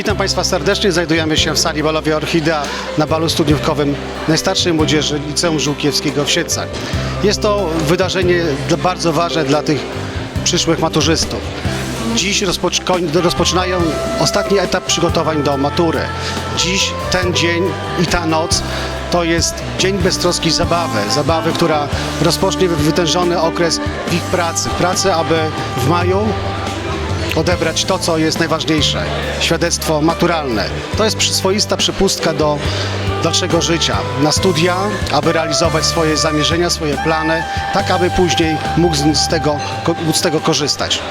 Witam Państwa serdecznie. Znajdujemy się w sali balowej Orchidea na balu studniówkowym najstarszej młodzieży Liceum Żółkiewskiego w Siedlcach. Jest to wydarzenie bardzo ważne dla tych przyszłych maturzystów. Dziś rozpoczynają ostatni etap przygotowań do matury. Dziś ten dzień i ta noc to jest dzień beztroski zabawy. Zabawy, która rozpocznie wytężony okres ich pracy. Pracy, aby w maju odebrać to, co jest najważniejsze świadectwo maturalne. To jest swoista przepustka do dalszego życia, na studia, aby realizować swoje zamierzenia, swoje plany, tak aby później mógł z, tego, móc z tego korzystać.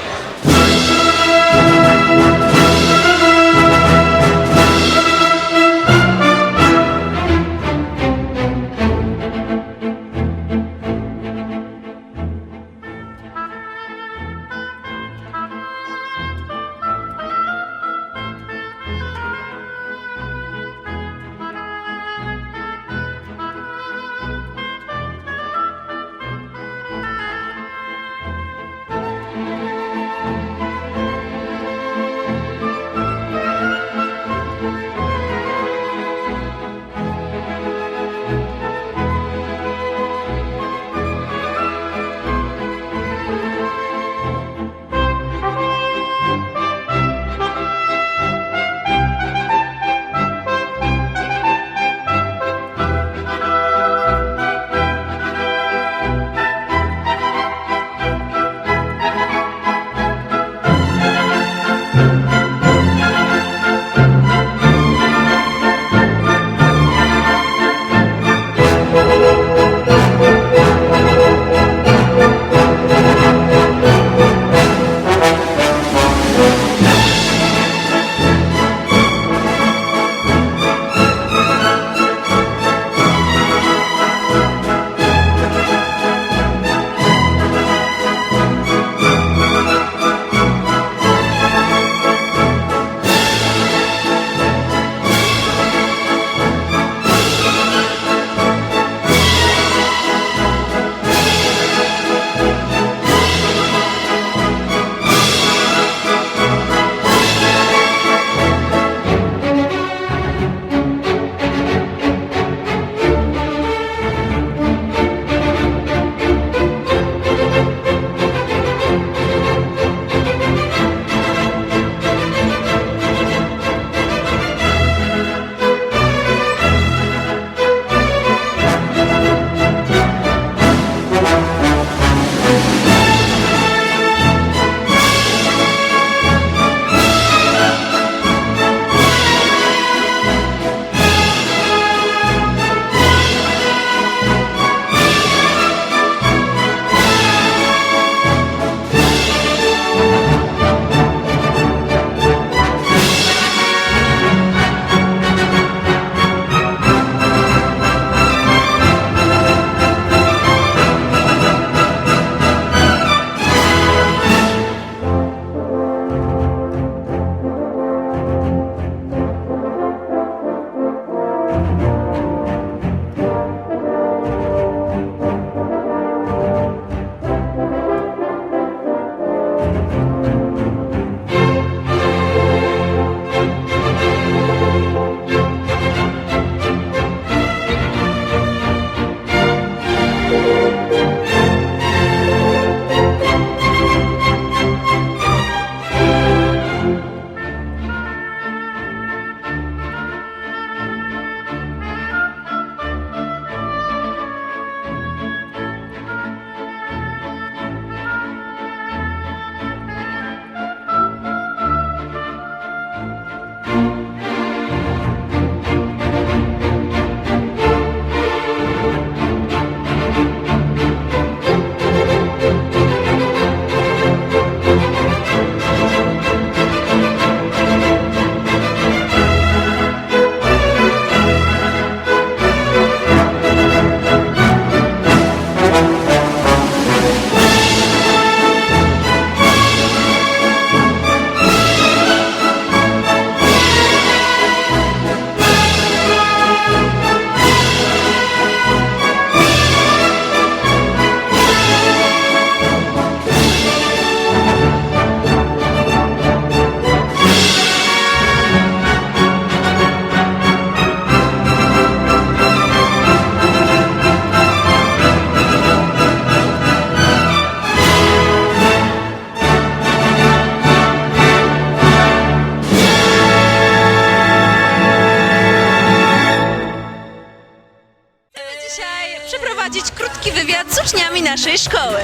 Krótki wywiad z uczniami naszej szkoły.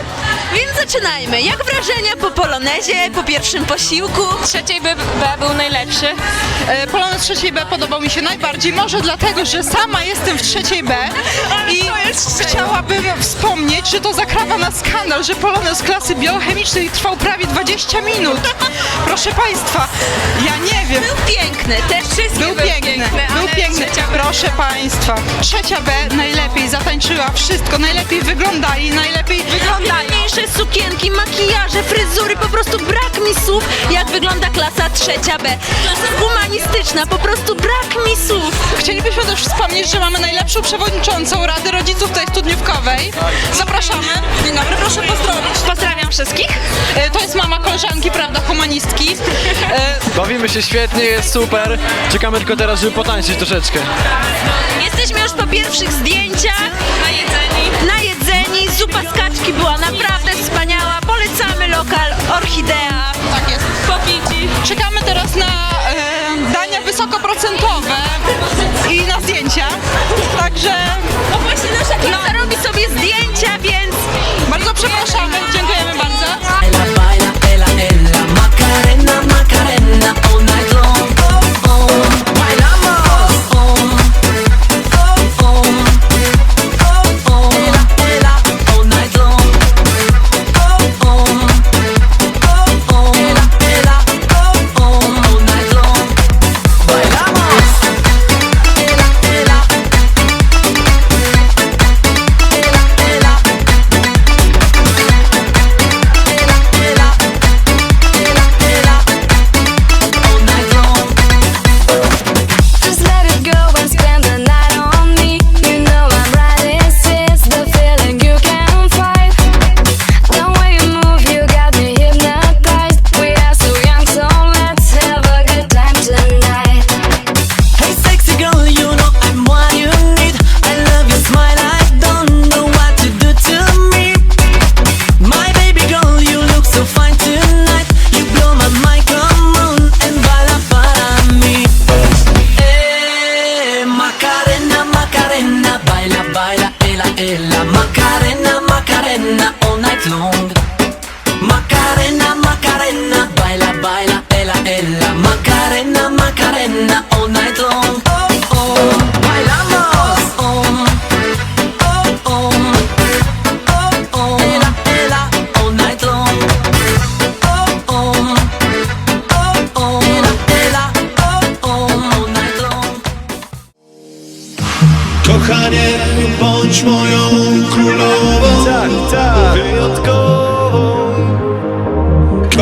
Więc zaczynajmy. Jak wrażenia po polonezie, po pierwszym posiłku? trzeciej B, B był najlepszy. E, Polonez trzeciej B podobał mi się najbardziej, może dlatego, że sama jestem w trzeciej B i chciałabym wspomnieć, że to zakrawa na skandal, że Polonez klasy biochemicznej trwał prawie 20 minut. Proszę Państwa, ja nie wiem. Był piękny, też wszystkie Był były piękny, piękne, był ale piękny, trzecia proszę Państwa. Trzecia B najlepiej zatańczyła wszystko, najlepiej wyglądali, najlepiej wyglądają. Najpiękniejsze sukienki, makijaże, fryzury, po prostu brak mi słów, jak wygląda klasa trzecia B. Klasa humanistyczna, po prostu brak mi słów. Chcielibyśmy też wspomnieć, że mamy najlepszą przewodniczącą Rady Rodziców tej studniówkowej. Zapraszamy. Dzień dobry, proszę pozdrowić. Pozdrawiam wszystkich. E, To jest mama koleżanki, prawda, humanistki. E, Bawimy się świetnie, jest super. Czekamy tylko teraz, żeby potańczyć troszeczkę. Jesteśmy już po pierwszych zdjęciach. Najedzeni. Najedzeni. Zupa z kaczki była naprawdę wspaniała. Polecamy lokal Orchidea. Tak jest. Popici. Czekamy teraz na e, dania wysokoprocentowe i na zdjęcia. Także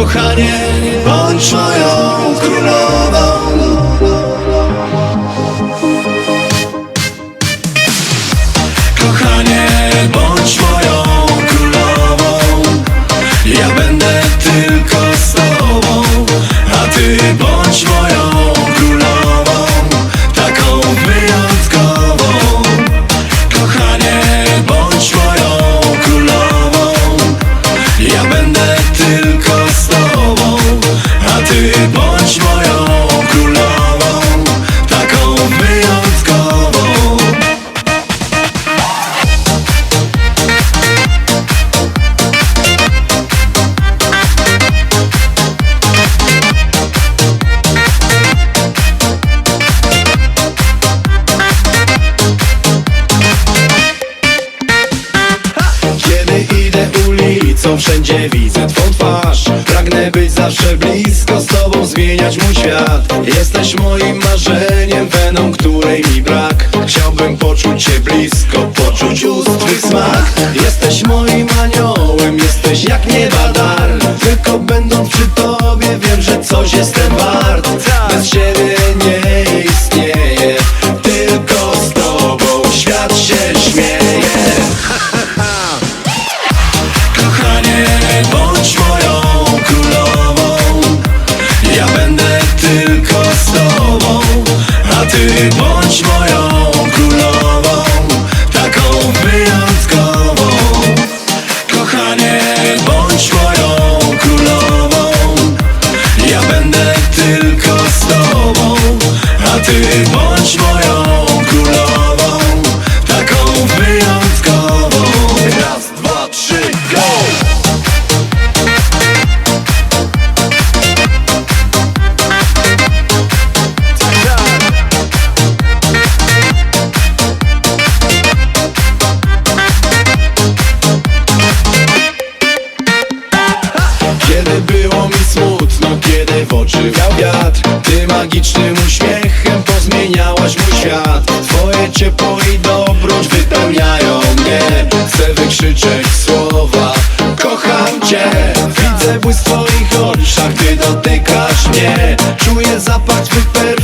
Kochanie, bądź moją królową. Kochanie, bądź moją królową. Ja będę tylko z tobą A ty bądź moją wszędzie widzę Twą twarz. Pragnę być zawsze blisko z Tobą, zmieniać mój świat. Jesteś moim marzeniem, weną, której mi brak. Chciałbym poczuć Cię blisko, poczuć ust Twój smak. Jesteś moim aniołem, jesteś jak nieba dar. Tylko będąc przy Tobie, wiem, że coś jestem wart tylko z tobą A ty bądź moją królową Taką wyjątkową. Kochanie, bądź moją królową Ja będę tylko z tobą A ty bądź moją uśmiechem pozmieniałaś mój świat. Twoje ciepło i dobroć wypełniają mnie. Chcę wykrzyczeć słowa Kocham Cię. Widzę błysk w Twoich oczach, Ty dotykasz mnie. Czuję zapach Twych perfum